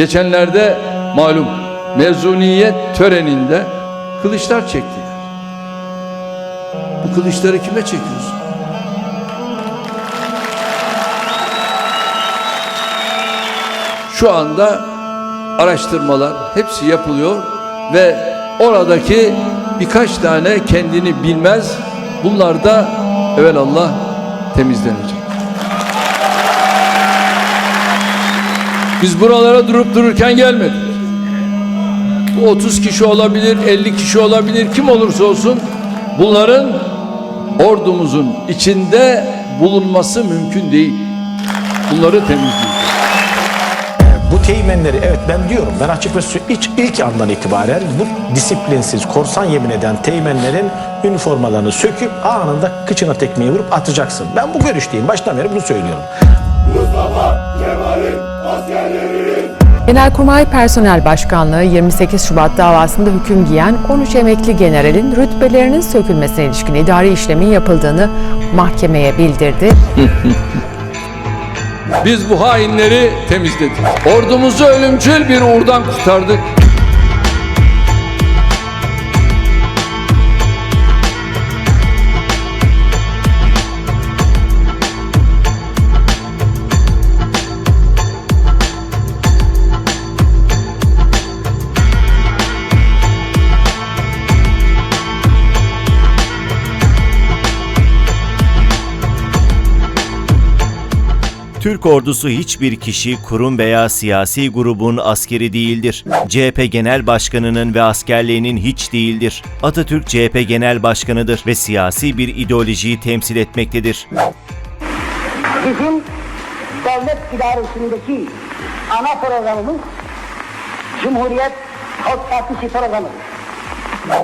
Geçenlerde malum mezuniyet töreninde kılıçlar çektiler. Bu kılıçları kime çekiyorsun? Şu anda araştırmalar hepsi yapılıyor ve oradaki birkaç tane kendini bilmez bunlar da evelallah temizlenecek. Biz buralara durup dururken gelmedik. Bu 30 kişi olabilir, 50 kişi olabilir, kim olursa olsun bunların ordumuzun içinde bulunması mümkün değil. Bunları temizleyeceğiz. Bu teğmenleri evet ben diyorum ben açık ve sü- ilk, andan itibaren bu disiplinsiz korsan yemin eden teğmenlerin üniformalarını söküp anında kıçına tekmeyi vurup atacaksın. Ben bu görüşteyim. Baştan beri bunu söylüyorum. Genelkurmay Personel Başkanlığı 28 Şubat davasında hüküm giyen 13 emekli generalin rütbelerinin sökülmesine ilişkin idari işlemin yapıldığını mahkemeye bildirdi. Biz bu hainleri temizledik. Ordumuzu ölümcül bir uğurdan kurtardık. Türk ordusu hiçbir kişi, kurum veya siyasi grubun askeri değildir. CHP Genel Başkanı'nın ve askerliğinin hiç değildir. Atatürk CHP Genel Başkanı'dır ve siyasi bir ideolojiyi temsil etmektedir. Bizim devlet idaresindeki ana programımız Cumhuriyet Halk Partisi programıdır.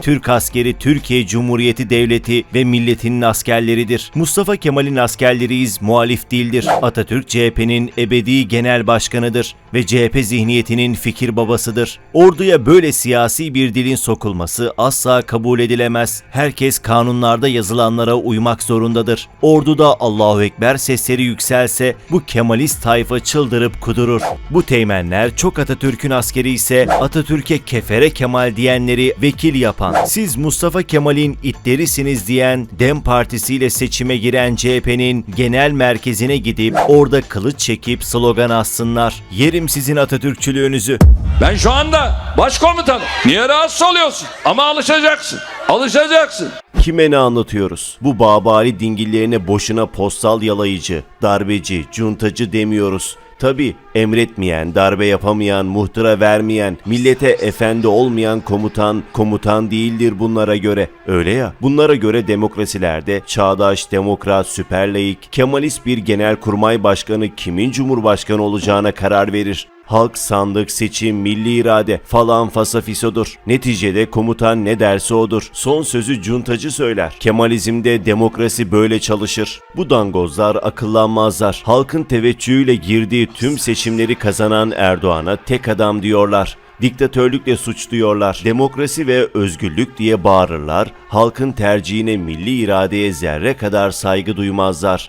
Türk askeri Türkiye Cumhuriyeti Devleti ve milletinin askerleridir. Mustafa Kemal'in askerleriyiz, muhalif değildir. Atatürk CHP'nin ebedi genel başkanıdır ve CHP zihniyetinin fikir babasıdır. Orduya böyle siyasi bir dilin sokulması asla kabul edilemez. Herkes kanunlarda yazılanlara uymak zorundadır. Orduda Allahu Ekber sesleri yükselse bu Kemalist tayfa çıldırıp kudurur. Bu teğmenler çok Atatürk'ün askeri ise Atatürk'e kefere Kemal diyenleri vekil yapan, siz Mustafa Kemal'in itlerisiniz diyen DEM Partisi ile seçime giren CHP'nin genel merkezine gidip orada kılıç çekip slogan assınlar. Yerim sizin Atatürkçülüğünüzü. Ben şu anda başkomutanım. Niye rahatsız oluyorsun? Ama alışacaksın. Alışacaksın. Kime ne anlatıyoruz? Bu babali dingillerine boşuna postal yalayıcı, darbeci, cuntacı demiyoruz. Tabi emretmeyen, darbe yapamayan, muhtıra vermeyen, millete efendi olmayan komutan, komutan değildir bunlara göre. Öyle ya, bunlara göre demokrasilerde çağdaş, demokrat, süper laik, kemalist bir genelkurmay başkanı kimin cumhurbaşkanı olacağına karar verir. Halk, sandık, seçim, milli irade falan fasafisodur. Neticede komutan ne derse odur. Son sözü cuntacı söyler. Kemalizmde demokrasi böyle çalışır. Bu dangozlar akıllanmazlar. Halkın teveccühüyle girdiği tüm seçimleri kazanan Erdoğan'a tek adam diyorlar. Diktatörlükle suçluyorlar. Demokrasi ve özgürlük diye bağırırlar. Halkın tercihine milli iradeye zerre kadar saygı duymazlar.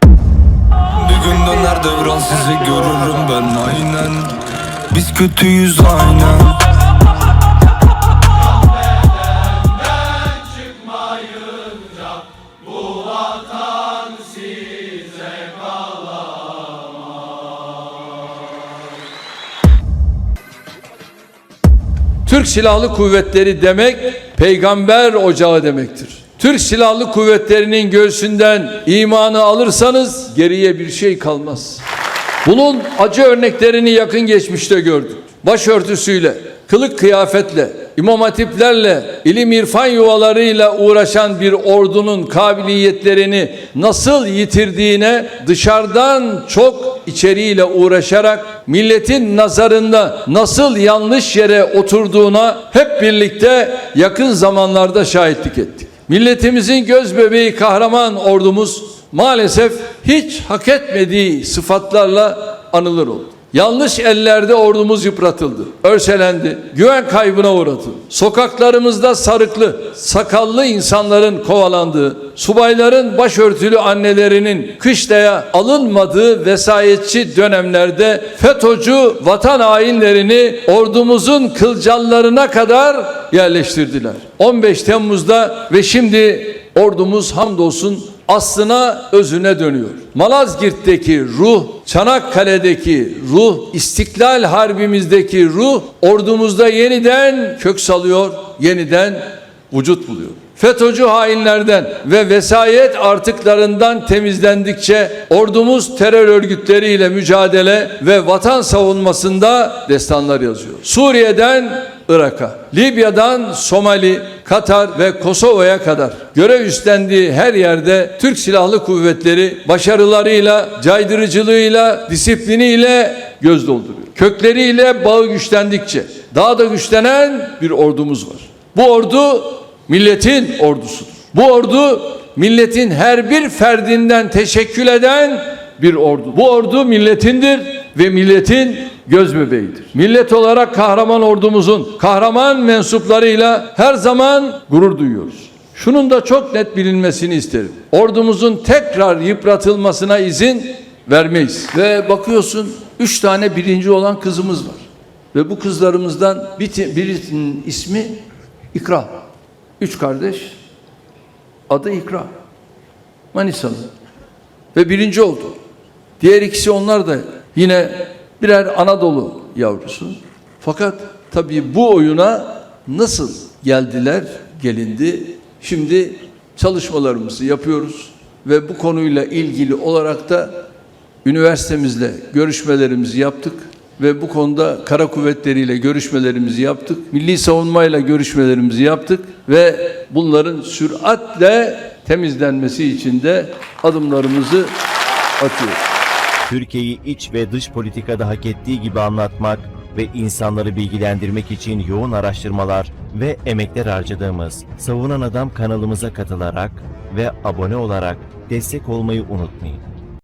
Bir gün döner devran sizi görürüm ben aynen Biz kötüyüz aynen Türk Silahlı Kuvvetleri demek peygamber ocağı demektir. Türk Silahlı Kuvvetleri'nin göğsünden imanı alırsanız geriye bir şey kalmaz. Bunun acı örneklerini yakın geçmişte gördük. Başörtüsüyle, kılık kıyafetle, imam hatiplerle, ilim irfan yuvalarıyla uğraşan bir ordunun kabiliyetlerini nasıl yitirdiğine dışarıdan çok içeriğiyle uğraşarak milletin nazarında nasıl yanlış yere oturduğuna hep birlikte yakın zamanlarda şahitlik ettik. Milletimizin göz bebeği kahraman ordumuz maalesef hiç hak etmediği sıfatlarla anılır oldu. Yanlış ellerde ordumuz yıpratıldı, örselendi, güven kaybına uğradı. Sokaklarımızda sarıklı, sakallı insanların kovalandığı, subayların başörtülü annelerinin kışlaya alınmadığı vesayetçi dönemlerde FETÖ'cü vatan hainlerini ordumuzun kılcallarına kadar yerleştirdiler. 15 Temmuz'da ve şimdi ordumuz hamdolsun aslına özüne dönüyor. Malazgirt'teki ruh, Çanakkale'deki ruh, İstiklal Harbimizdeki ruh ordumuzda yeniden kök salıyor, yeniden vücut buluyor. FETÖ'cü hainlerden ve vesayet artıklarından temizlendikçe ordumuz terör örgütleriyle mücadele ve vatan savunmasında destanlar yazıyor. Suriye'den Irak'a, Libya'dan Somali, Katar ve Kosova'ya kadar görev üstlendiği her yerde Türk Silahlı Kuvvetleri başarılarıyla, caydırıcılığıyla, disipliniyle göz dolduruyor. Kökleriyle bağı güçlendikçe daha da güçlenen bir ordumuz var. Bu ordu milletin ordusudur. Bu ordu milletin her bir ferdinden teşekkül eden bir ordu. Bu ordu milletindir ve milletin göz bebeğidir. Millet olarak kahraman ordumuzun kahraman mensuplarıyla her zaman gurur duyuyoruz. Şunun da çok net bilinmesini isterim. Ordumuzun tekrar yıpratılmasına izin vermeyiz. Ve bakıyorsun üç tane birinci olan kızımız var. Ve bu kızlarımızdan bir- birisinin ismi İkra. Üç kardeş. Adı İkra. Manisalı. Ve birinci oldu. Diğer ikisi onlar da yine birer Anadolu yavrusu. Fakat tabii bu oyuna nasıl geldiler, gelindi. Şimdi çalışmalarımızı yapıyoruz ve bu konuyla ilgili olarak da üniversitemizle görüşmelerimizi yaptık ve bu konuda kara kuvvetleriyle görüşmelerimizi yaptık. Milli savunmayla görüşmelerimizi yaptık ve bunların süratle temizlenmesi için de adımlarımızı atıyoruz. Türkiye'yi iç ve dış politikada hak ettiği gibi anlatmak ve insanları bilgilendirmek için yoğun araştırmalar ve emekler harcadığımız Savunan Adam kanalımıza katılarak ve abone olarak destek olmayı unutmayın.